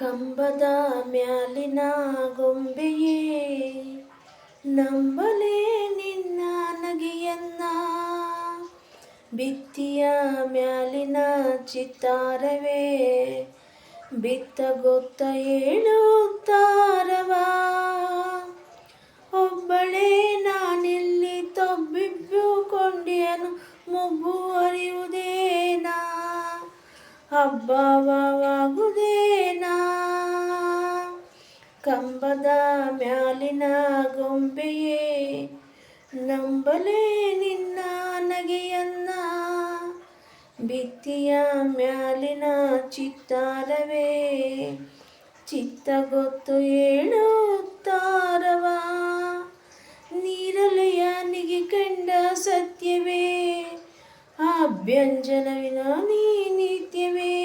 ಕಂಬದ ಮ್ಯಾಲಿನ ಗೊಂಬೆಯೇ, ನಂಬಲೇ ನಿನ್ನ ನಗೆಯನ್ನ. ಬಿತ್ತಿಯ ಮ್ಯಾಲಿನ ಚಿತ್ತಾರವೇ, ಬಿತ್ತ ಗೊತ್ತ ಹೇಳುತ್ತಾರವ ಒಬ್ಬಳೇ ನಾನಿಲ್ಲಿ ತಬ್ಬಿಬ್ಬುಕೊಂಡಿಯನು ಮುಬ್ಬು ಅರಿಯುವುದೇನಾ? ಹಬ್ಬವಾಗುವುದೇನಾ ಕಂಬದ ಮ್ಯಾಲಿನ ಗೊಂಬೆಯೇ, ನಂಬಲೇ ನಿನ್ನ ನಗೆಯನ್ನ. ಭಿತ್ತಿಯ ಮ್ಯಾಲಿನ ಚಿತ್ತಾರವೇ ಚಿತ್ತ ಗೊತ್ತು ಹೇಳುತ್ತಾರವ ನೀರಲೆಯನಿಗೆ ಕಂಡ ಸತ್ಯವೇ ಅಭ್ಯಂಜನವಿನ ನಿತ್ಯವೇ.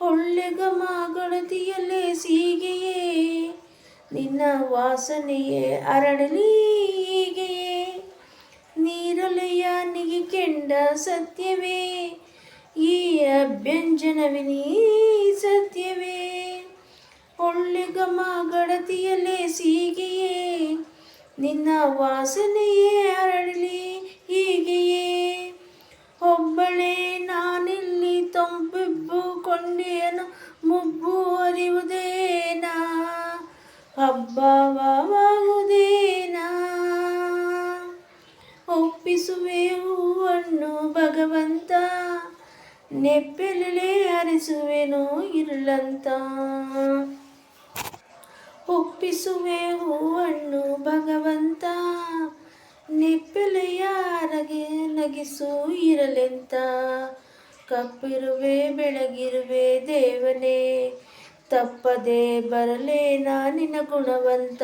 ಒಳ್ಳೆ ಘಮಗಳತಿಯಲ್ಲೇ ಸೀಗೆಯೇ ನಿನ್ನ ವಾಸನೆಯೇ ಅರಳಲಿ ಹೀಗೆಯೇ? ನೀರಲೆಯನಿಗೆ ಕೆಂಡ ಸತ್ಯವೇ? ಈ ಅಭ್ಯಂಜನವಿನೀ ಸತ್ಯವೇ? ಒಳ್ಳೆ ಘಮಗಳತಿಯಲ್ಲೇ ಸೀಗೆಯೇ? ನಿನ್ನ ವಾಸನೆಯೇ ಅರಳಲಿ ಹೀಗೆಯೇ? ಒಬ್ಬಳೇ ನಾನಿಲ್ಲಿ ತೊಂಬಿಬ್ಬುಕೊಂಡಿಯನು ಮುಬ್ಬು ಅರಿಯುವುದೇನಾ ಹಬ್ಬವಾಗುವುದೇನಾ? ಒಪ್ಪಿಸುವೆ ಹೂವನ್ನು ಭಗವಂತ ನೆಪ್ಪೆಲೆ ಹರಿಸುವೆನು ಇರಲಂತ. ಒಪ್ಪಿಸುವೆ ಹೂವನ್ನು ಭಗವಂತ ನೆಪ್ಪೆಲೆಯಾರಗೆ ನಗಿಸು ಇರಲೆಂತ. ಕಪ್ಪಿರುವೆ, ಬೆಳಗಿರುವೆ ದೇವನೇ ತಪ್ಪದೆ ಬರಲೇ ನಾನಿನ ಗುಣವಂತ.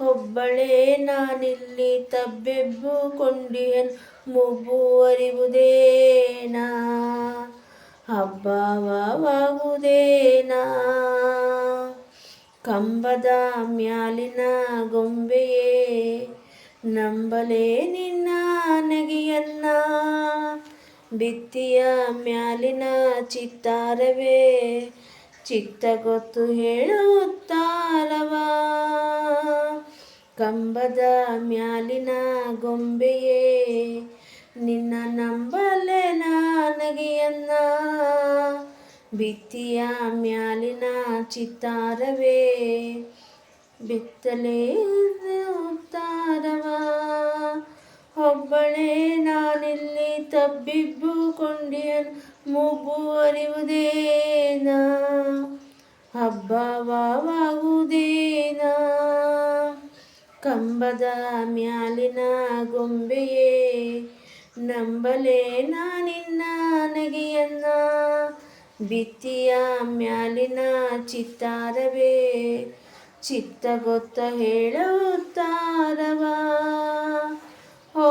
ಒಬ್ಬಳೇ ನಾನಿಲ್ಲಿ ತಬ್ಬೆಬ್ಬುಕೊಂಡಿಯನ್ ಮುಬ್ಬು ಅರಿವುದೇನಾ ಹಬ್ಬವಾಗುವುದೇನಾ ಕಂಬದ ಮ್ಯಾಲಿನ ಗೊಂಬೆಯೇ, ನಂಬಲೇ ನಿನ್ನ ನಗೆಯನ್ನ. ಬಿತ್ತಿಯ ಮ್ಯಾಲಿನ ಚಿತ್ತಾರವೇ ಚಿತ್ತ ಗೊತ್ತು ಹೇಳುತ್ತಾರವ ಕಂಬದ ಮ್ಯಾಲಿನ ಗೊಂಬೆಯೇ, ನಿನ್ನ ನಂಬಲೆ ನಗೆಯನ್ನ ಬಿತ್ತಿಯ ಮ್ಯಾಲಿನ ಚಿತ್ತಾರವೇ, ಬಿತ್ತಲೇ ಉತ್ತಾರವ? ಒಬ್ಬಳೇ ನಾನಿಲ್ಲಿ ತಬ್ಬಿಬ್ಬುಕೊಂಡಿಯನು ಮುಬ್ಬು ಅರಿವುದೇನಾ ಹಬ್ಬವಾಗುವುದೇನಾ? ಕಂಬದ ಮ್ಯಾಲಿನ ಗೊಂಬೆಯೇ, ನಂಬಲೇ ನಾನಿನ್ನ ನಗೆಯನ್ನ. ಬಿತ್ತಿಯ ಮ್ಯಾಲಿನ ಚಿತ್ತಾರವೇ ಚಿತ್ತ ಗೊತ್ತ ಹೇಳುತ್ತಾರವ.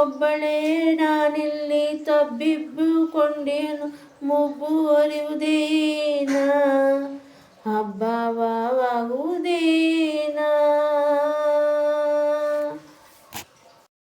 ಒಬ್ಬಳೇ ನಾನಿಲ್ಲಿ ತಬ್ಬಿಬ್ಬುಕೊಂಡೇನು ಮುಬ್ಬು ಅರಿಯುವುದೇನಾ? ಹಬ್ಬವಾಗುವುದೇನಾ